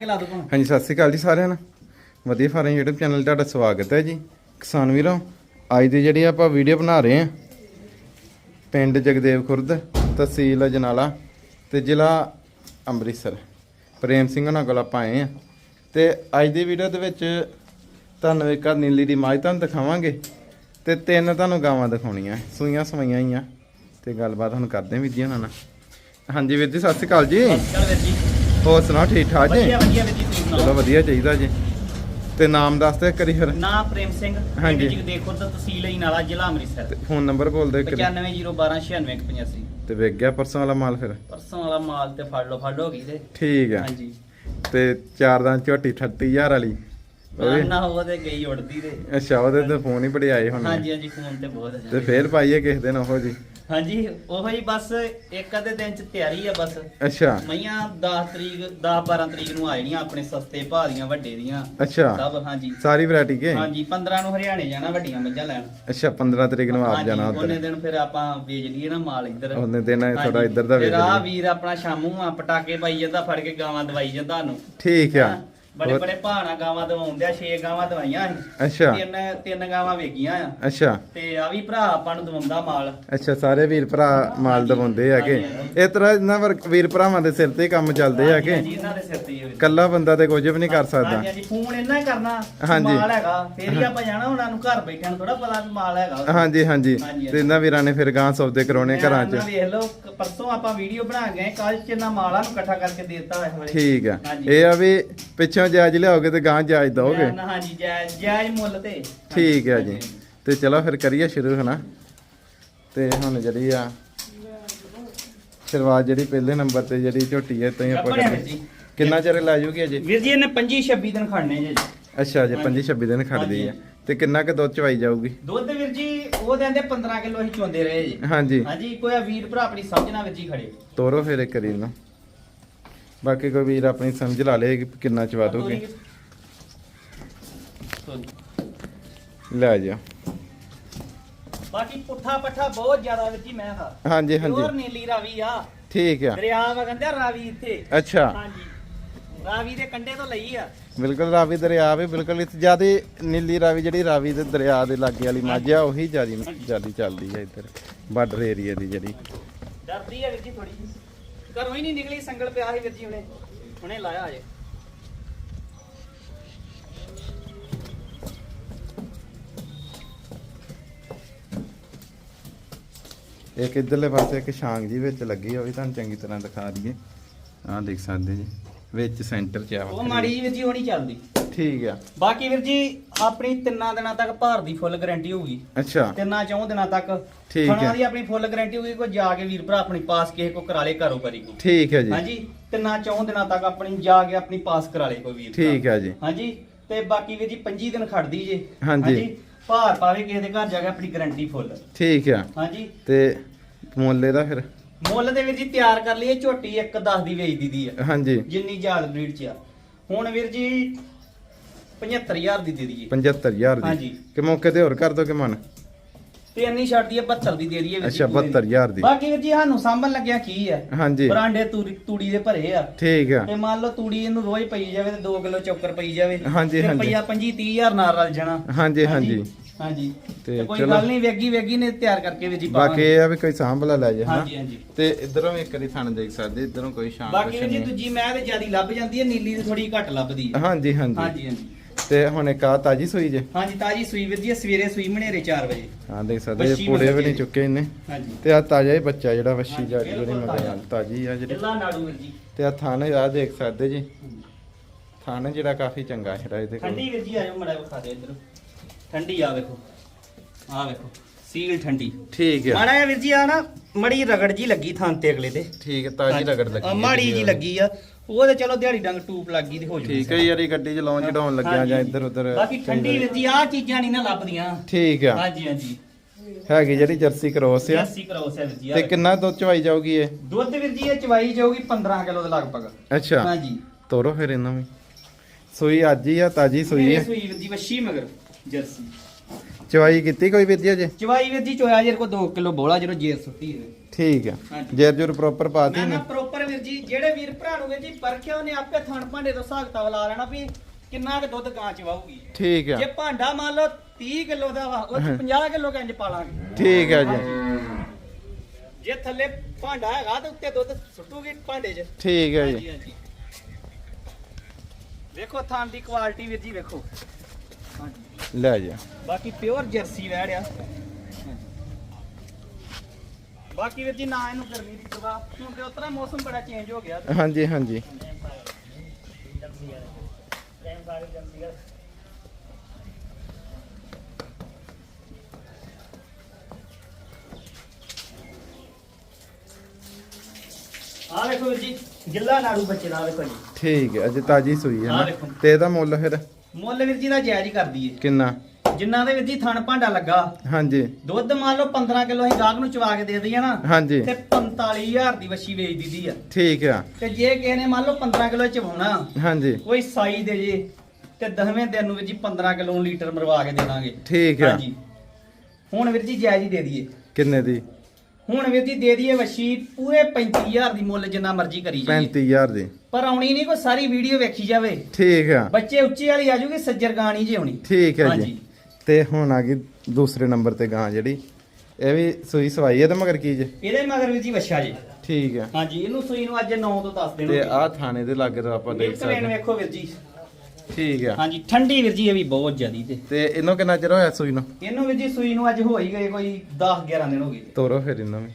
ਲਾ ਦੋ ਭਾਵੇਂ। ਹਾਂਜੀ ਸਤਿ ਸ਼੍ਰੀ ਅਕਾਲ ਜੀ ਸਾਰਿਆਂ ਨੂੰ। ਵਧੀਆ ਫਾਰਮ YouTube ਚੈਨਲ ਤੁਹਾਡਾ ਸਵਾਗਤ ਹੈ ਜੀ। ਕਿਸਾਨ ਵੀਰੋ ਅੱਜ ਦੀ ਜਿਹੜੀ ਆਪਾਂ ਵੀਡੀਓ ਬਣਾ ਰਹੇ ਹਾਂ ਪਿੰਡ ਜਗਦੇਵ ਖੁਰਦ ਤਹਿਸੀਲ ਅਜਨਾਲਾ ਤੇ ਜ਼ਿਲ੍ਹਾ ਅੰਮ੍ਰਿਤਸਰ। ਪ੍ਰੇਮ ਸਿੰਘ ਉਹਨਾਂ ਕੋਲ ਆਪਾਂ ਆਏ ਹਾਂ। ਤੇ ਅੱਜ ਦੀ ਵੀਡੀਓ ਦੇ ਵਿੱਚ ਤੁਹਾਨੂੰ ਇੱਕ ਨੀਲੀ ਦੀ ਮਾਝ ਤੁਹਾਨੂੰ ਦਿਖਾਵਾਂਗੇ ਤੇ ਤਿੰਨ ਤੁਹਾਨੂੰ ਗਾਵਾਂ ਦਿਖਾਉਣੀਆਂ ਸੂਈਆਂ ਸਵਾਈਆਂ ਹੀ ਆ। ਤੇ ਗੱਲਬਾਤ ਹੁਣ ਕਰਦੇ ਹਾਂ ਵੀਰ ਜੀ ਉਹਨਾਂ ਨਾਲ। ਹਾਂਜੀ ਵੀਰ ਜੀ ਸਤਿ ਸ਼੍ਰੀ ਅਕਾਲ ਜੀ। ਚਲ ਵੀਰ ਜੀ। ਹੋਰ ਸੁਣਾਓ ਠੀਕ ਠਾਕ ਜੀ? ਵਧੀਆ ਵਧੀਆ ਵੀਰ ਜੀ ਤੁਸੀਂ ਚਲੋ ਵਧੀਆ ਚਾਹੀਦਾ ਜੀ। ਤੇ ਨਾਮ ਦੱਸ ਦੇ ਕਰੀ ਫਿਰ। ਨਾ ਪ੍ਰੇਮ ਸਿੰਘ। ਹਾਂਜੀ। ਜੀ ਦੇਖੋ ਤਾਂ ਤਹਿਸੀਲ ਹੀ ਨਾਲਾ ਜ਼ਿਲ੍ਹਾ ਅੰਮ੍ਰਿਤਸਰ। ਫੋਨ ਨੰਬਰ ਬੋਲ ਦੇ ਕਰੀ 9501296185 ਤੇ ਵੇਖ ਗਿਆ ਪਰਸੋਂ ਵਾਲਾ ਮਾਲ ਫਿਰ। ਪਰਸੋਂ ਵਾਲਾ ਮਾਲ ਤੇ ਫੜ ਲਓ ਫੜ ਗਈ ਤੇ ਠੀਕ ਆ। ਹਾਂਜੀ। ਤੇ ਚਾਰ ਦਾ ਝੋਟੀ 38000 ਵਾਲੀ। ਉਹ ਵੀ- ਨਾ ਉਹ ਤੇ ਗਈ ਉੜਦੀ ਤੇ। ਅੱਛਾ ਉਹਦੇ ਤੇ ਫੋਨ ਹੀ ਬੜੇ ਆਏ ਹੁਣ ਹਾਂਜੀ ਹਾਂਜੀ ਫੋਨ ਤੇ ਬਹੁਤ ਤੇ। ਫੇਰ ਪਾਈਏ ਕਿਸੇ ਦਿਨ ਉਹੋ ਜੀ। ਹਾਂਜੀ ਉਹੋ ਹੀ ਬਸ ਇੱਕ ਅੱਧੇ ਦਿਨ ਚ ਤਿਆਰੀ ਆ ਬਸ। ਅੱਛਾ। ਮਈਆਂ 10 ਤਰੀਕ 10 12 ਤਰੀਕ ਨੂੰ ਆ ਜਾਣੀਆਂ ਆਪਣੇ ਸਸਤੇ ਭਾਅ ਦੀਆਂ ਵੱਡੇ ਦੀਆਂ। ਅੱਛਾ। ਸਭ ਹਾਂਜੀ। ਸਾਰੀ ਵੈਰਾਈਟੀ ਕੇ? ਹਾਂਜੀ 15 ਨੂੰ ਹਰਿਆਣੇ ਜਾਣਾ ਵੱਡੀਆਂ ਮੱਝਾਂ ਲੈਣ। ਅੱਛਾ 15 ਤਰੀਕ ਨੂੰ ਆਪ ਹਾਂਜੀ, ਜਾਣਾ ਉਹਨੇ ਉੱਧਰ ਦਿਨ ਫਿਰ ਆਪਾਂ ਵੇਚ ਲਈਏ ਨਾ ਮਾਲ ਇੱਧਰ। ਉਹਨੇ ਦਿਨ ਥੋੜਾ ਹਾਂਜੀ, ਇੱਧਰ ਦਾ ਵੇਖ ਫਿਰ ਆਹ ਲਈ ਵੀਰ ਆਪਣਾ ਸ਼ਾਮੂ ਆ ਪਟਾਕੇ ਪਾਈ ਜਾਂਦਾ ਫੜ ਕੇ ਗਾਵਾਂ ਦਵਾਈ ਜਾਂਦਾ ਸਾਨੂੰ। ਠੀਕ ਆ। ਹਾਂ, ਬੜੇ ਬੜੇ ਭਾਣਾ ਗਾਵਾਂ ਦਵਾਉਂਦੇ ਆ 6 ਗਾਵਾਂ ਦਵਾਈਆਂ ਅੱਛਾ। ਤਿੰਨ ਤਿੰਨ ਗਾਵਾਂ ਵੇਗੀਆਂ ਆ। ਅੱਛਾ। ਤੇ ਆ ਵੀ ਭਰਾ ਆਪਾਂ ਨੂੰ ਦਵਾਉਂਦਾ ਮਾਲ। ਅੱਛਾ ਸਾਰੇ ਵੀਰ ਭਰਾ ਮਾਲ ਦਵਾਉਂਦੇ ਹੈਗੇ। ਹਾਂਜੀ, ਇਸ ਤਰ੍ਹਾਂ ਇਹਨਾਂ ਵਰ ਵੀਰ ਭਰਾਵਾਂ ਦੇ ਸਿਰ ਤੇ ਹੀ ਕੰਮ ਚੱਲਦੇ ਹਾਂਜੀ, ਹੈਗੇ। ਹਾਂਜੀ, ਇਹਨਾਂ ਦੇ ਸਿਰ ਤੇ ਹੀ ਹੋਵੇ। ਕੱਲਾ ਬੰਦਾ ਤੇ ਕੁਝ ਵੀ ਨਹੀਂ ਕਰ ਸਕਦਾ। ਹਾਂਜੀ ਹਾਂਜੀ ਫੋਨ ਇੰਨਾ ਹੀ ਕਰਨਾ ਹਾਂਜੀ। ਮਾਲ ਹੈਗਾ ਫੇਰ ਹੀ ਆਪਾਂ ਜਾਣਾ ਉਹਨਾਂ ਨੂੰ ਘਰ ਬੈਠਿਆਂ ਨੂੰ ਥੋੜਾ ਪਤਾ ਵੀ ਮਾਲ ਹੈਗਾ ਉੱਥੇ। ਹਾਂਜੀ ਹਾਂਜੀ। ਹਾਂਜੀ, ਤੇ ਇਹਨਾਂ ਵੀਰਾਂ ਨੇ ਫਿਰ ਗਾਂ ਸੌਦੇ ਕਰਾਉਣੇ ਘਰਾਂ ਮੈਂ 'ਚ। ਵੇਖ ਲਓ ਕ- ਪਰਸੋਂ ਆਪਾਂ ਵੀਡੀਓ ਬਣਾ ਗਏ ਕੱਲ ਚ ਨਾ ਮਾਲਾਂ ਨੂੰ ਇਕੱਠਾ ਕਰਕੇ ਦੇ ਦਿੱਤਾ ਇਸ ਵੇਲੇ ਠੀਕ ਆ। ਹਾਂਜੀ। ਇਹ ਆ ਵੀ ਪਿੱਛੋਂ ਜਾਇਜ਼ ਲਿਆਓਗੇ ਤੇ ਗਾਂ ਜਾਇਜ਼ ਦੋਗੇ ਨਾ, ਹਾਂਜੀ ਜਾਇਜ਼ ਜਾਇਜ਼ ਮੁੱਲ ਤੇ। ਠੀਕ ਹੈ ਜੀ। ਤੇ ਚਲੋ ਫਿਰ ਕਰੀਏ ਸ਼ੁਰੂ ਹਨਾ? ਤੇ ਹੁਣ ਜਿਹੜੀ ਆ ਸ਼ੁਰੂਆਤ ਜਿਹੜੀ ਪਹਿਲੇ ਨੰਬਰ ਤੇ ਜਿਹੜੀ ਝੋਟੀ ਹੈ ਤੈਂ ਆਪਾਂ ਹੈ ਕਰਦੇ। ਕਿੰਨਾ ਚਿਰ ਲੈ ਜੂਗੀ ਅਜੇ? ਵੀਰ ਜੀ ਇਹਨੇ 25 26 ਦਿਨ ਖੜਨੇ ਜੇ। ਅੱਛਾ ਅਜੇ ਹਾਂਜੀ। 25 26 ਦਿਨ ਖੜਦੀ ਆ। ਹਾਂਜੀ। ਤੇ ਕਿੰਨਾ ਕੁ ਦੁੱਧ ਚਵਾਈ ਜਾਊਗੀ? ਦੁੱਧ ਵੀਰ ਜੀ ਉਹ ਦਿੰਦੇ 15 ਕਿਲੋ ਅਸੀਂ ਚੋਂਦੇ ਰਹੇ ਜੀ। ਹਾਂਜੀ। ਹਾਂਜੀ ਕੋਈ ਆ ਵੀਰ ਭਰਾ ਆਪਣੀ ਸਮਝਣਾ ਵੀਰ ਜੀ ਖੜੇ। ਤੋਰੋ ਫਿਰ ਇੱਕ ਕਰੀ ਨੂੰ। ਬਾਕੀ ਕੋਈ ਵੀਰ ਆਪਣੀ ਸਮਝ ਲਾ ਲੇ ਕਿ ਕਿੰਨਾ ਚਵਾ ਦੋਗੇ। ਲੈ ਜਾ। ਬਾਕੀ ਪੁੱਠਾ ਪੱਠਾ ਬਹੁਤ ਜ਼ਿਆਦਾ ਜੀ ਮੈਂ ਹਾਂ ਹਾਂਜੀ ਹਾਂਜੀ। ਨੀਲੀ ਰਾਵੀ ਆ। ਠੀਕ ਆ। ਦਰਿਆ ਵਾ ਕਹਿੰਦੇ ਰਾਵੀ ਇੱਥੇ। ਅੱਛਾ। ਹਾਂਜੀ। ਰਾਵੀ ਦੇ ਕੰਢੇ ਤੋਂ ਲਈ ਆ। ਬਿਲਕੁਲ ਰਾਵੀ ਦਰਿਆ ਵੀ ਬਿਲਕੁਲ ਇੱਥੇ ਜਿਆਦੇ ਨੀਲੀ ਰਾਵੀ ਜਿਹੜੀ ਰਾਵੀ ਦੇ ਦਰਿਆ ਦੇ ਲਾਗੇ ਵਾਲੀ ਮੱਝ ਆ ਉਹੀ ਜਿਆਦੀ ਜਿਆਦੀ ਚੱਲਦੀ ਹੈ ਇੱਧਰ ਬਾਰਡਰ ਏਰੀਆ ਦੀ ਜਿਹੜੀ। ਡਰਦੀ ਆ ਵੀਰ ਜੀ ਥੋੜੀ ਘਰੋਂ ਹੀ ਨਹੀਂ ਨਿਕਲੀ, ਸੰਗਲ ਪਿਆ ਸੀ ਵੀਰ ਜੀ ਹੁਣੇ। ਹੁਣੇ ਲਾਇਆ ਅਜੇ ਇੱਕ ਇਧਰਲੇ ਪਾਸੇ ਇੱਕ ਛਾਂਗ ਜੀ ਵਿੱਚ ਲੱਗੀ ਉਹ ਵੀ ਤੁਹਾਨੂੰ ਚੰਗੀ ਤਰ੍ਹਾਂ ਦਿਖਾ ਦਈਏ। ਆਹ ਦੇਖ ਸਕਦੇ ਜੀ। ਵਿੱਚ ਸੈਂਟਰ 'ਚ ਆ ਉਹ। ਮਾੜੀ ਜੀ ਵੀਰ ਜੀ ਉਹ ਨਹੀਂ ਚੱਲਦੀ। ਠੀਕ ਆ। ਬਾਕੀ ਵੀਰ ਜੀ ਆਪਣੀ ਤਿੰਨਾਂ ਦਿਨਾਂ ਤੱਕ ਭਾਰ ਦੀ ਫੁੱਲ ਗਾਰੰਟੀ ਹੋਊਗੀ। ਅੱਛਾ। ਤਿੰਨਾਂ ਚੌਂ ਦਿਨਾਂ ਤੱਕ। ਠੀਕ ਹੈ। ਦੀ ਆਪਣੀ ਫੁੱਲ ਗਾਰੰਟੀ ਹੋਊਗੀ ਕੋਈ ਜਾ ਕੇ ਵੀਰ ਭਰਾ ਆਪਣੀ ਪਾਸ ਕਿਸੇ ਕੋ ਕਰਾ ਲੇ ਘਰੋਂ ਕਰੀ ਕੋ ਠੀਕ ਹੈ ਜੀ। ਹਾਂਜੀ ਤਿੰਨਾਂ ਚੌਂ ਦਿਨਾਂ ਤੱਕ ਆਪਣੀ ਜਾ ਕੇ ਆਪਣੀ ਪਾਸ ਕਰਾ ਲੇ ਕੋਈ ਵੀਰ। ਠੀਕ ਹੈ ਜੀ। ਹਾਂਜੀ ਤੇ ਬਾਕੀ ਵੀਰ ਜੀ 25 ਦਿਨ ਖੜਦੀ ਜੇ। ਹਾਂਜੀ। ਭਾਰ ਪਾਵੇ ਕਿਸੇ ਦੇ ਘਰ ਜਾ ਕੇ ਆਪਣੀ ਗਾਰੰਟੀ ਫੁੱਲ। ਠੀਕ ਆ। ਹਾਂਜੀ। ਤੇ ਮੁੱਲ ਇਹਦਾ ਫਿਰ? ਮੁੱਲ ਦੇ ਵੀਰ ਜੀ ਤਿਆਰ ਕਰ ਲਈਏ ਝੋਟੀ ਇੱਕ 10 ਦੀ ਵੇਚ ਦੀਦੀ ਆ। ਹਾਂਜੀ। ਜਿੰਨੀ ਯਾਦ ਬਰੀਡ ਚ ਆ। ਹੁਣ ਵੀਰ ਜੀ 75000 ਦੀ ਦੇ ਦਈਏ। 75000 ਦੀ। ਹਾਂਜੀ। ਕਿ ਮੌਕੇ ਤੇ ਹੋਰ ਕਰ ਦੋ ਕਿ ਮਨ? ਤੇ ਇੰਨੀ ਛੱਡਦੀ ਆ 72 ਦੀ ਦੇ ਦਈਏ ਵੀਰ ਜੀ ਅੱਛਾ ਪੂਰੀ। 72000 ਦੀ। ਬਾਕੀ ਵੀਰ ਜੀ ਸਾਨੂੰ ਸਾਂਭਣ ਲੱਗਿਆ ਕੀ ਆ? ਹਾਂਜੀ। ਬਰਾਂਡੇ ਤੂੜੀ ਤੂੜੀ ਦੇ ਭਰੇ ਆ। ਠੀਕ ਆ। ਤੇ ਮੰਨ ਲਓ ਤੂੜੀ ਇਹਨੂੰ ਰੋਜ਼ ਪਈ ਜਾਵੇ ਤੇ 2 ਕਿਲੋ ਚੋਕਰ ਪਈ ਜਾਵੇ ਹਾਂਜੀ, ਤੇ ਹਾਂਜੀ। ਰੁਪਈਆ 25 30000 ਨਾਲ ਰਲ ਜਾਣਾ। ਹਾਂਜੀ। ਹਾਂਜੀ। ਹਾਂਜੀ। ਤੇ ਤੇ ਕੋਈ ਚਲੋ। ਗੱਲ ਨਹੀਂ ਵੇਗੀ ਵੇਗੀ ਨੇ ਤਿਆਰ ਕਰਕੇ ਵੀਰ ਜੀ ਬਾਕੀ ਪਾਵਾਂਗੇ। ਇਹ ਆ ਵੀ ਕੋਈ ਸਾਂਭਲਾ ਲੈ ਜਾ ਹਾਂਜੀ ਹਾਂਜੀ। ਤੇ ਇਧਰੋਂ ਵੀ ਇੱਕ ਵਾਰੀ ਥਣ ਦੇਖ ਸਕਦੇ ਇਧਰੋਂ ਕੋਈ ਸ਼ਾਮ ਬਾਕੀ ਵੀਰ ਜੀ ਦੂਜੀ ਮੈਂ ਤੇ ਜਿਆਦੀ ਲੱਭ ਜਾਂਦੀ ਹੈ ਨੀਲੀ ਦੀ ਥੋੜੀ ਘੱਟ ਲੱਭਦੀ ਹੈ। ਹਾਂਜੀ ਹਾਂਜੀ। ਹਾਂਜੀ ਹਾਂਜੀ। ਤੇ ਹੁਣ ਇੱਕ ਆ ਤਾਜੀ ਸੂਈ ਜੇ? ਹਾਂਜੀ ਤਾਜੀ ਸੂਈ ਵੀਰ ਜੀ ਇਹ ਸਵੇਰੇ ਸੂਈ ਮਨੇਰੇ 4 ਵਜੇ। ਹਾਂ ਦੇਖ ਸਕਦੇ ਵੱਛੀ ਇਹ ਪੂੜੇ ਵੀ ਨਹੀਂ। ਚੁੱਕੇ ਇਹਨੇ ਹਾਂਜੀ। ਤੇ ਆ ਤਾਜ਼ਾ ਹੀ ਬੱਚਾ ਜਿਹੜਾ ਵੱਛੀ ਹਾਂਜੀ, ਜਾ ਜਿਹੜੀ ਬਿਲਕੁਲ ਮਗਰ ਤਾਜ਼ਾ। ਤਾਜੀ ਆ ਜਿਹੜੀ। ਢਿੱਲਾ ਨਾੜੂ ਵੀਰ ਜੀ। ਤੇ ਆ ਥਾਣੇ ਆ ਦੇਖ ਸਕਦੇ ਜੀ। ਥਾਣੇ ਜਿਹੜਾ ਕਾਫੀ ਚੰਗਾ ਜਿਹੜਾ ਇਹਦੇ ਕੋਲ। ਠੰਡੀ ਵੀਰ ਜੀ ਆਇਓ ਮੜਾ ਵਿਖਾ ਦੇ ਇੱਧਰ। ਠੰਡੀ ਆ ਵੇਖੋ। ਆ ਵੇਖੋ ਸੀਲ ਠੰਡੀ। ਠੀਕ ਆ। ਮਾੜਾ ਜਿਹਾ ਵੀਰ ਜੀ ਆ ਨਾ ਮੜੀ ਰਗੜ ਜੀ ਲੱਗੀ ਥਾਂ ਤੇ ਅਗਲੇ ਤੇ। ਠੀਕ ਹੈ ਤਾਜੀ ਰਗੜ ਲੱਗੀ ਆ, ਹੈ ਮਾੜੀ ਜੀ ਲੱਗੀ ਆ ਉਹ ਤੇ ਚਲੋ ਦਿਹਾੜੀ ਡੰਗ ਟੂਪ ਲੱਗ ਗਈ ਤੇ ਹੋ ਜੂ ਠੀਕ ਹੈ ਯਾਰ ਇਹ ਗੱਡੀ ਚਲਾਉਣ ਚੜਾਉਣ ਲੱਗਿਆ ਜਾਂ ਇੱਧਰ ਉੱਧਰ ਬਾਕੀ ਠੰਡੀ ਵੀਰ ਜੀ ਆ ਚੀਜ਼ਾਂ ਨਹੀਂ ਨਾ ਲੱਭਦੀਆਂ। ਠੀਕ ਆ। ਹਾਂਜੀ ਹਾਂਜੀ। ਹੈਗੀ ਜਿਹੜੀ ਜਰਸੀ ਕ੍ਰੋਸ ਆ। ਜਰਸੀ ਕਰੋ ਸੈ ਵੀਰ ਜੀ ਤੇ ਕਿੰਨਾ ਦੁੱਧ ਚਵਾਈ ਜਾਊਗੀ ਇਹ? ਦੁੱਧ ਵੀਰ ਜੀ ਇਹ ਚਵਾਈ ਜਾਊਗੀ 15 ਕਿਲੋ ਦੇ ਲਗਭਗ। ਅੱਛਾ। ਹਾਂਜੀ। ਤੋਰੋ ਫਿਰ ਇਹਨਾਂ ਵੀ। ਸੂਈ ਅੱਜ ਹੀ ਆ ਤਾਜੀ ਸੂਈ ਮੇਰੇ ਹੈ ਸੂਈ ਵੀਰ ਜੀ ਵੱਛੀ ਮਗਰ। ਜਰਸੀ। ਚਵਾਈ ਕੀਤੀ ਕੋਈ ਵੀਰ ਜੀ ਅਜੇ? ਚਵਾਈ ਵੀਰ ਜੀ ਚੋਇਆ ਜੇ ਕੋ 2 ਕਿਲੋ ਬੋਲਾ ਜਦੋਂ ਜੇਰ ਸੁੱਟੀ ਹੋਵੇ। ਠੀਕ ਆ। ਹਾਂਜੀ। ਜੇਰ ਜੁਰ ਪ੍ਰੋਪਰ ਪਾਤੀ ਮੈਂ ਨੇ ਨਾ ਪ੍ਰੋਪਰ ਵੀਰ ਜੀ ਜਿਹੜੇ ਵੀਰ ਭਰਾ ਨੂੰ ਵੀਰ ਜੀ ਪਰਖਿਆ ਉਹਨੇ ਆਪੇ ਥਣ ਭਾਂਡੇ ਤੋਂ ਹਿਸਾਬ ਕਿਤਾਬ ਲਾ ਲੈਣਾ ਵੀ ਕਿੰਨਾ ਕੁ ਦੁੱਧ ਗਾਂ ਚ ਵਾਹੂਗੀ ਠੀਕ ਆ। ਜੇ ਭਾਂਡਾ ਮੰਨ ਲਓ 30 ਕਿਲੋ ਦਾ ਵਾ ਉਹ 'ਚ 50 ਕਿਲੋ ਕੰਜ ਪਾ ਲਾਂਗੇ। ਠੀਕ ਆ ਜੀ। ਜੇ ਥੱਲੇ ਭਾਂਡਾ ਹੈਗਾ ਤੇ ਉੱਤੇ ਦੁੱਧ ਸੁੱਟੂਗੀ ਭਾਂਡੇ 'ਚ। ਠੀਕ ਆ ਜੀ। ਹਾਂਜੀ ਹਾਂਜੀ। ਵੇਖੋ ਥਾਂ ਦੀ ਕੁਆਲਿਟੀ ਵੀਰ ਜੀ ਵੇਖੋ। ਲੈ ਜਾ। ਬਾਕੀ ਪਿਓਰ ਜਰਸੀ ਵੈੜ ਆ ਬਾਕੀ ਵੀਰ ਜੀ ਨਾ ਇਹਨੂੰ ਗਰਮੀ ਦੀ ਦਵਾ ਹੁਣ ਤੇ ਉਤਰਾ ਮੌਸਮ ਬੜਾ ਚੇਂਜ ਹੋ ਗਿਆ। ਹਾਂਜੀ ਹਾਂਜੀ। ਆ ਵੇਖੋ ਵੀਰ ਜੀ ਗਿੱਲਾ ਨਾੜੂ ਬੱਚੇ ਦਾ ਵੇਖੋ ਜੀ। ਠੀਕ ਹੈ ਅਜੇ ਤਾਜੀ ਸੂਈ ਹੈ ਨਾ। ਤੇ ਇਹਦਾ ਮੁੱਲ ਫਿਰ? ਮੁੱਲ ਵੀਰ ਜੀ ਦਾ ਜਾਇਜ਼ ਹੀ ਕਰਦੀ ਏ। ਕਿੰਨਾ? ਜਿੰਨਾ ਦੇ ਵੀਰ ਜੀ ਥਣ ਭਾਂਡਾ ਲੱਗਾ। ਹਾਂਜੀ। ਦੁੱਧ ਮੰਨ ਲਓ 15 ਕਿਲੋ ਅਸੀਂ ਗਾਹਕ ਨੂੰ ਚਵਾ ਕੇ ਦੇ ਦਈਏ ਨਾ ਹਾਂਜੀ। ਤੇ 45000 ਦੀ ਵੱਛੀ ਵੇਚ ਦਿੱਦੀ ਆ। ਠੀਕ ਆ। ਤੇ ਜੇ ਕਿਸੇ ਨੇ ਮੰਨ ਲਓ 15 ਕਿਲੋ ਚਵਾਉਣਾ ਹਾਂਜੀ। ਕੋਈ ਸਾਈ ਦੇ ਜੇ ਤੇ 10ਵੇਂ ਦਿਨ ਨੂੰ ਵੀਰ ਜੀ 15 ਕਿਲੋ ਲੀਟਰ ਮਰਵਾ ਕੇ ਦੇ ਦਾਂਗੇ ਠੀਕ ਆ। ਹਾਂਜੀ। ਹੁਣ ਵੀਰ ਜੀ ਜਾਇਜ਼ ਹੀ ਦੇ ਦਈਏ। ਕਿੰਨੇ ਦੀ? ਹੁਣ ਵੀਰ ਜੀ ਦੇ ਦਈਏ ਵੱਛੀ ਪੂਰੇ 35000 ਦੀ ਮੁੱਲ ਜਿੰਨਾ ਮਰਜ਼ੀ ਕਰੀ ਜਾਈਏ। 35000 ਦੀ। ਪਰ ਆਉਣੀ ਨਹੀਂ ਕੋਈ ਸਾਰੀ ਵੀਡੀਓ ਵੇਖੀ ਜਾਵੇ। ਠੀਕ ਆ। ਬੱਚੇ ਉੱਚੇ ਵਾਲੀ ਆ ਜੂਗੀ ਸੱਜਰ ਗਾਣੀ ਜੇ ਆਉਣੀ। ਠੀਕ ਹੈ ਜੀ। ਤੇ ਹੁਣ ਆ ਗਈ ਦੂਸਰੇ ਨੰਬਰ ਤੇ ਗਾਂ ਜਿਹੜੀ। ਇਹ ਵੀ ਸੂਈ ਸਵਾਈ ਹੈ ਤੇ ਮਗਰ ਕੀ ਜੇ? ਇਹਦੇ ਮਗਰ ਵੀਰ ਜੀ ਵੱਛਾ ਜੀ। ਠੀਕ ਹੈ ਹਾਂਜੀ ਇਹਨੂੰ ਸੂਈ ਨੂੰ ਅੱਜ 9 ਤੋਂ 10 ਦਿਨ ਤੇ ਹੋ ਆਹ ਥਾਣੇ ਦੇ ਲਾਗੇ ਤੋਂ ਆਪਾਂ ਦੇਖ ਸਕਦੇ ਵੇਖੋ ਵੀਰ ਜੀ। ਠੀਕ ਆ। ਹਾਂਜੀ ਠੰਡੀ ਵੀਰ ਜੀ ਇਹ ਵੀ ਬਹੁਤ ਜ਼ਿਆਦੀ ਤੇ। ਤੇ ਇਹਨੂੰ ਕਿੰਨਾ ਚਿਰ ਹੋਇਆ ਸੂਈ ਨੂੰ? ਇਹਨੂੰ ਵੀਰ ਜੀ ਸੂਈ ਨੂੰ ਅੱਜ ਹੋ ਹੀ ਗਏ ਕੋਈ 10 11 ਦਿਨ ਹੋ ਗਏ ਤੋਰੋ ਫਿਰ ਇਹਨੂੰ ਵੀ।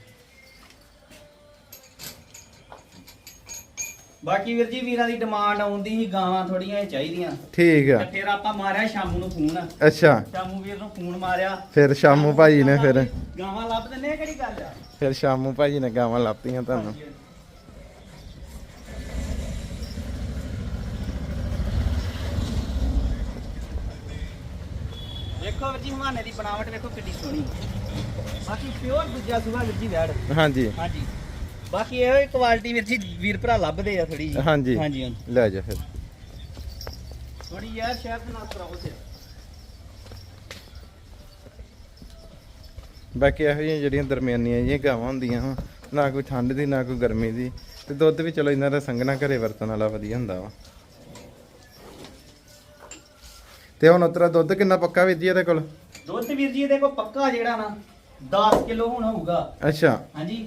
ਬਾਕੀ ਵੀਰ ਜੀ ਵੀਰਾਂ ਦੀ ਡਿਮਾਂਡ ਆਉਂਦੀ ਸੀ ਗਾਵਾਂ ਥੋੜੀਆਂ ਇਹ ਚਾਹੀਦੀਆਂ। ਠੀਕ ਤੇ ਆ ਫਿਰ ਆਪਾਂ ਮਾਰਿਆ ਸ਼ਾਮੂ ਨੂੰ ਫੋਨ ਅੱਛਾ। ਸ਼ਾਮੂ ਵੀਰ ਨੂੰ ਫੋਨ ਮਾਰਿਆ। ਫਿਰ ਸ਼ਾਮੂ ਭਾਈ ਨੇ ਫਿਰ ਗਾਵਾਂ ਲੱਭ ਦਿੰਨੇ ਆ ਕਿਹੜੀ ਗੱਲ ਆ? ਫਿਰ ਸ਼ਾਮੂ ਭਾਜੀ ਨੇ ਗਾਵਾਂ ਲਾਪੀਆਂ ਤੁਹਾਨੂੰ। ਵੇਖੋ ਵੀਰ ਜੀ ਹਵਾਨੇ ਦੀ ਬਣਾਵਟ ਵੇਖੋ ਕਿੱਡੀ ਸੋਹਣੀ। ਬਾਕੀ ਪਿਓਰ ਦੂਜਾ ਸੁਭਾ ਵੀਰ ਜੀ ਵੈੜ। ਹਾਂਜੀ। ਹਾਂਜੀ। ਬਾਕੀ ਇਹੋ ਹੀ ਕੁਆਲਿਟੀ ਵੀਰ ਜੀ ਵੀਰ ਭਰਾ ਲੱਭਦੇ ਆ ਥੋੜੀ ਹਾਂਜੀ। ਹਾਂਜੀ ਹਾਂਜੀ। ਲੈ ਜਾ ਫਿਰ। ਥੋੜੀ ਯਾਰ ਸ਼ਹਿਰ ਦੇ ਨਾਲ ਕਰਾਓ ਤੇ ਬਾਕੀ ਇਹੋ ਜਿਹੀਆਂ ਜਿਹੜੀਆਂ ਦਰਮਿਆਨੀਆਂ ਜਿਹੀਆਂ ਗਾਵਾਂ ਹੁੰਦੀਆਂ ਵਾ ਨਾ ਕੋਈ ਠੰਡ ਦੀ ਨਾ ਕੋਈ ਗਰਮੀ ਦੀ ਤੇ ਦੁੱਧ ਵੀ ਚਲੋ ਇਹਨਾਂ ਦਾ ਸੰਘਣਾ ਘਰੇ ਵਰਤਣ ਵਾਲਾ ਵਧੀਆ ਹੁੰਦਾ ਵਾ। ਤੇ ਹੁਣ ਉਤਰਾ ਦੁੱਧ ਕਿੰਨਾ ਪੱਕਾ ਵੀਰ ਜੀ ਇਹਦੇ ਕੋਲ? ਦੁੱਧ ਵੀਰ ਜੀ ਇਹਦੇ ਕੋਲ ਪੱਕਾ ਜਿਹੜਾ ਨਾ 10 ਕਿਲੋ ਹੁਣ ਹੋਊਗਾ। ਅੱਛਾ। ਹਾਂਜੀ?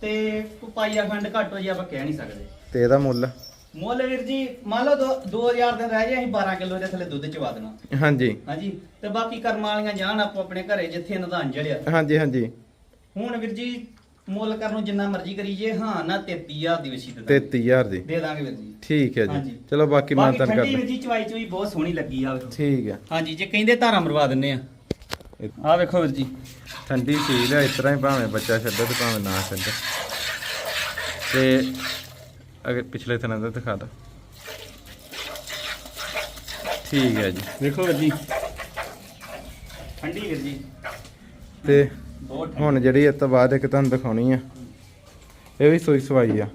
ਤੇ ਪਾਈਆ ਖੰਡ ਘੱਟ ਹੋ ਜੀ ਆਪਾਂ ਕਹਿ ਨਹੀਂ ਸਕਦੇ। ਤੇ ਇਹਦਾ ਮੁੱਲ? ਮੁੱਲ ਵੀਰ ਜੀ ਮੰਨ ਲਓ 2000 ਦਿਨ ਰਹਿ ਜਾਏ ਅਸੀਂ 12 ਕਿਲੋ ਦੇ ਥੱਲੇ ਦੁੱਧ ਚਵਾ ਦੇਣਾ। ਹਾਂਜੀ। ਹਾਂਜੀ? ਤੇ ਬਾਕੀ ਕਰਮ ਵਾਲੀਆਂ ਜਾਣ ਆਪੋ ਆਪਣੇ ਘਰੇ ਜਿੱਥੇ ਨਿਧਾਨ ਜੜਿਆ ਹਾਂਜੀ ਹਾਂਜੀ। ਹੁਣ ਵੀਰ ਜੀ ਮੁੱਲ ਕਰਨ ਨੂੰ ਜਿੰਨਾ ਮਰਜ਼ੀ ਕਰੀ ਜੇ ਹਾਂ ਨਾ 33000 ਦੀ ਵਸੀ ਦੇ ਦਾਂਗੇ। 33000 ਦੀ? ਦੇ ਦਾਂਗੇ ਵੀਰ ਜੀ। ਠੀਕ ਹੈ ਜੀ। ਚਲੋ ਬਾਕੀ ਬਾਕੀ ਮਾਨਤਨ ਕਰ ਠੰਡੀ ਵੀਰ ਲਓ ਜੀ ਚਵਾਈ ਚੋਈ ਬਹੁਤ ਸੋਹਣੀ ਲੱਗੀ ਆ ਵੇਖੋ। ਠੀਕ ਹੈ। ਹਾਂਜੀ ਜੇ ਕਹਿੰਦੇ ਧਾਰਾ ਮਰਵਾ ਦਿੰਨੇ ਆ। ਆ ਵੇਖੋ ਵੀਰ ਜੀ। ਠੰਡੀ ਚੀਜ਼ ਹੈ ਇਸ ਤਰ੍ਹਾਂ ਹੀ ਭਾਵੇਂ ਬੱਚਾ ਛੱਡੋ ਤੇ ਭਾਵੇਂ ਨਾ ਛੱਡੋ। ਤੇ ਅਗਰ ਪਿਛਲੇ ਥਣਾ ਦਾ ਦਿਖਾ ਦੋ ਠੀਕ ਹੈ ਜੀ। ਵੇਖੋ ਵੀਰ ਜੀ। ਠੰਡੀ ਵੀਰ ਜੀ। ਤੇ ਬਹੁਤ ਹੁਣ ਜਿਹੜੀ ਇਸ ਤੋਂ ਬਾਅਦ ਇੱਕ ਤੁਹਾਨੂੰ ਦਿਖਾਉਣੀ ਆ ਇਹ ਵੀ ਸੂਈ ਸਵਾਈ ਆ।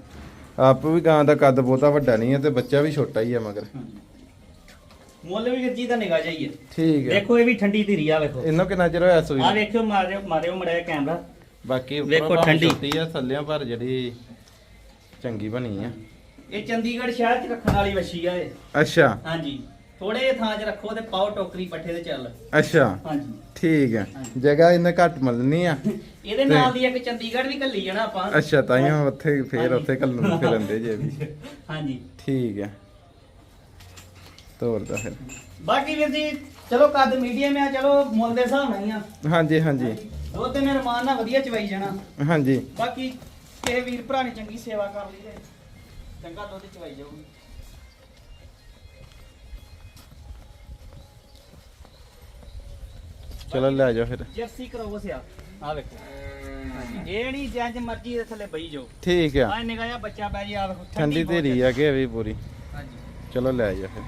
ਆਪ ਵੀ ਗਾਂ ਦਾ ਕੱਦ ਬਹੁਤਾ ਵੱਡਾ ਨਹੀਂ ਹੈ ਤੇ ਬੱਚਾ ਵੀ ਛੋਟਾ ਹੀ ਆ ਮਗਰ। ਹਾਂਜੀ। ਮੁੱਲ ਵੀ ਵੀਰ ਜੀ ਦਾ ਨਿਗਾਹ ਜਾਈਏ ਠੀਕ ਹੈ ਦੇਖੋ ਇਹ ਵੀ ਠੰਡੀ ਧੀਰੀ ਆ ਵੇਖੋ। ਇਹਨੂੰ ਕਿੰਨਾ ਚਿਰ ਹੋਇਆ ਸੂਈ? ਆ ਨੂੰ? ਵੇਖਿਓ ਮਾਰਿਓ ਮਾਰਿਓ ਮੜਿਆ ਕੈਮਰਾ। ਬਾਕੀ ਉੱਪਰੋਂ ਵੇਖੋ ਭਾਵੇਂ ਠੰਡੀ। ਛੋਟੀ ਆ ਥੱਲਿਆਂ ਪਰ ਜਿਹੜੀ ਚੰਗੀ ਬਣੀ ਆ। ਇਹ ਚੰਡੀਗੜ੍ਹ ਸ਼ਹਿਰ 'ਚ ਰੱਖਣ ਵਾਲੀ ਵੱਛੀ ਆ ਇਹ। ਅੱਛਾ। ਹਾਂਜੀ। ਥੋੜੇ ਜਿਹੇ ਥਾਂ 'ਚ ਰੱਖੋ ਤੇ ਪਾਓ ਟੋਕਰੀ ਪੱਠੇ ਤੇ ਚੱਲ। ਅੱਛਾ। ਹਾਂਜੀ। ਠੀਕ ਹੈ। ਜਗ੍ਹਾ ਇਹਨੇ ਘੱਟ ਮਿਲਣੀ ਆ। ਇਹਦੇ ਨਾਲ ਦੀ ਇੱਕ ਚੰਡੀਗੜ੍ਹ ਵੀ ਕੱਲੀ ਜਾਣਾ ਆਪਾਂ। ਅੱਛਾ ਤਾਈਓ ਉੱਥੇ ਫੇਰ। ਉੱਥੇ ਕੱਲੂ ਫਿਰੰਦੇ ਜੇ ਵੀ। ਹਾਂਜੀ। ਠੀਕ ਹੈ। ਤੋਰ ਦਾ ਫਿਰ। ਬਾਕੀ ਵੀਰ ਜੀ ਚਲੋ ਕੱਦ ਮੀਡੀਅਮ ਆ ਚਲੋ ਮੁੱਲ ਦੇ ਹਿਸਾਬ ਨਾਲ ਹੀ ਆ। ਹਾਂਜੀ ਹਾਂਜੀ। ਦੋ ਤੇ ਮੇਰੇ ਮਾਨ ਨਾਲ ਵਧੀਆ ਚਵਾਈ ਜਾਣਾ। ਹਾਂਜੀ। ਬਾਕੀ ਕਿਸੇ ਵੀਰ ਭਰਾ ਨੇ ਚੰਗੀ ਸੇਵਾ ਕਰ ਲਈ ਤੇ ਚੰਗਾ ਦੁੱਧ ਚਵਾਈ ਜਾਊਗੀ। ਚਲੋ ਲੈ ਜਾਓ ਫਿਰ। ਜਰਸੀ ਕਰੋਸ ਆ ਆ ਵੇਖੋ। ਇਹ ਨਹੀਂ ਜੰਜ ਮਰਜ਼ੀ ਦੇ ਥੱਲੇ ਬਈ ਜਾਓ। ਠੀਕ ਆ। ਆ ਨਿਗਾਹ ਜਿਹਾ ਬੱਚਾ ਪੈ ਜੀ ਆ ਵੇਖੋ ਠੰਡੀ ਧੀਰੀ ਆ ਕਿ ਵੀ ਪੂਰੀ। ਹਾਂਜੀ। ਚਲੋ ਲੈ ਜਾ ਫਿਰ।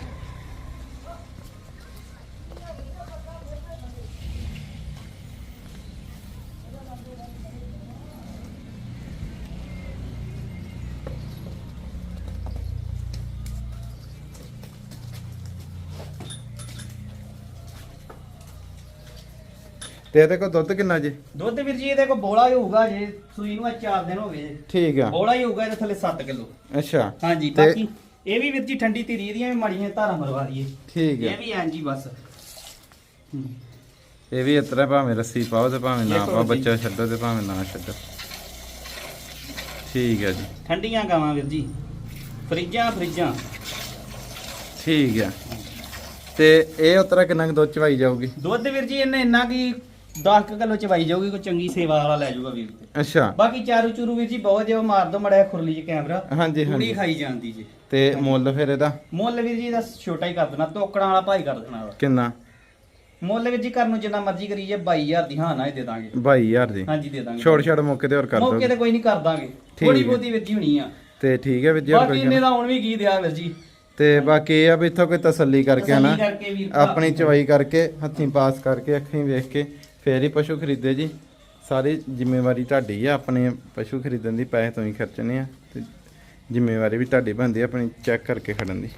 ਤੇ ਇਹਦੇ ਕੋਲ ਦੁੱਧ ਕਿੰਨਾ ਜੀ? ਦੁੱਧ ਵੀਰ ਜੀ ਇਹਦੇ ਕੋ ਬੋਲਾ ਹੀ ਹੋਊਗਾ ਜੇ ਸੂਈ ਨੂੰ ਆ 4 ਦਿਨ ਹੋ ਗਏ ਠੀਕ ਆ। ਬੋਲਾ ਹੀ ਹੋਊਗਾ ਇਹਦੇ ਥੱਲੇ 7 ਕਿਲੋ। ਅੱਛਾ। ਹਾਂਜੀ ਤੇ- ਬਾਕੀ ਇਹ ਵੀ ਵੀਰ ਜੀ ਠੰਡੀ ਧੀਰੀ ਦੀਆਂ ਵੀ ਮਾੜੀਆਂ ਧਾਰਾਂ ਮਰਵਾ ਦਈਏ ਠੀਕ ਇਹ ਆ ਵੀ ਐਂ ਜੀ ਬਸ। ਹੂੰ। ਇਹ ਵੀ ਇਤਰਾ ਭਾਵੇਂ ਰੱਸੀ ਪਾਓ ਤੇ ਭਾਵੇਂ ਨਾ ਦੇਖੋ ਪਾਓ ਜੀ। ਬੱਚਾ ਛੱਡੋ ਤੇ ਭਾਵੇਂ ਨਾ ਛੱਡੋ। ਠੀਕ ਹੈ ਜੀ। ਠੰਡੀਆਂ ਗਾਵਾਂ ਵੀਰ ਜੀ। ਫਰਿੱਜਾਂ ਫਰਿੱਜਾਂ। ਠੀਕ ਆ। ਤੇ ਇਹ ਉਤਰਾ ਕਿੰਨਾ ਕੁ ਦੁੱਧ ਚਵਾਈ ਜਾਊਗੀ? ਦੁੱਧ ਵੀਰ ਜੀ ਇਹਨੇ ਇੰਨਾ ਕੀ 10 ਕਿਲੋ ਚਵਾਈ ਜਾਊਗੀ ਕੋਈ ਚੰਗੀ ਸੇਵਾ ਵਾਲਾ ਲੈ ਜਾਊਗਾ ਵੀਰ ਤੇ। ਅੱਛਾ। ਬਾਕੀ ਚਾਰੂ ਚੂਰੂ ਵੀਰ ਜੀ ਬਹੁਤ ਜਿਹਾ ਮਾਰ ਦੋ ਮੜਿਆ ਖੁਰਲੀ 'ਚ ਕੈਮਰਾ ਹਾਂਜੀ ਪੂਰੀ ਹਾਂਜੀ ਖਾਈ ਜਾਂਦੀ ਜੀ। ਤੇ ਮੁੱਲ ਫਿਰ ਇਹਦਾ? ਮੁੱਲ ਵੀਰ ਜੀ ਦਾ ਛੋਟਾ ਹੀ ਕਰ ਦੇਣਾ ਤੋਕੜਾਂ ਵਾਲਾ ਭਾਈ ਕਰ ਦੇਣਾ ਵਾ ਕਿੰਨਾ? ਮੁੱਲ ਵੀਰ ਜੀ ਕਰਨ ਨੂੰ ਜਿੰਨਾ ਮਰਜ਼ੀ ਕਰੀ ਜੇ 22000 ਦੀ ਹਾਂ ਨਾ ਹੀ ਦੇ ਦਾਂਗੇ। 22000 ਦੀ? ਹਾਂਜੀ ਦੇ ਦਾਂਗੇ। ਛੋੜ ਛੜ ਮੌਕੇ ਤੇ ਹੋਰ ਕਰ ਮੌਕੇ ਦੋ ਤੇ ਕੋਈ ਨਹੀਂ ਕਰ ਦਾਂਗੇ। ਠੀਕ ਥੋੜੀ ਹੈ। ਬਹੁਤੀ ਜੀ ਹੋਣੀ ਆ। ਤੇ ਠੀਕ ਹੈ ਵੀਰ ਜੀ ਹੋਰ ਬਾਕੀ ਕੋਈ ਇਹਨੇ? ਦਾ ਹੁਣ ਵੀ ਕੀ ਦਿਆ ਵੀਰ ਜੀ? ਤੇ ਬਾਕੀ ਇਹ ਆ ਵੀ ਇੱਥੋਂ ਕੋਈ ਤਸੱਲੀ ਕਰਕੇ ਤਸੱਲੀ ਨਾ ਕਰਕੇ ਵੀਰ ਭਰਾ। ਆਪਣੀ ਚਵਾਈ ਕਰਕੇ ਹੱਥੀਂ ਪਾਸ ਕਰਕੇ ਅੱਖੀਂ ਵੇਖ ਕੇ ਫੇਰ ਹੀ ਪਸ਼ੂ ਖਰੀਦੇ ਜੀ। ਸਾਰੀ ਜ਼ਿੰਮੇਵਾਰੀ ਤੁਹਾਡੀ ਆ, ਆਪਣੇ ਪਸ਼ੂ ਖਰੀਦਣ ਦੀ ਪੈਸੇ ਤੋਂ ਹੀ ਖਰਚਣੇ ਆ ਤੇ ਜ਼ਿੰਮੇਵਾਰੀ ਵੀ ਤੁਹਾਡੀ ਬਣਦੀ ਆ ਆਪਣੀ ਚੈੱਕ ਕਰਕੇ ਖੜਨ ਦੀ।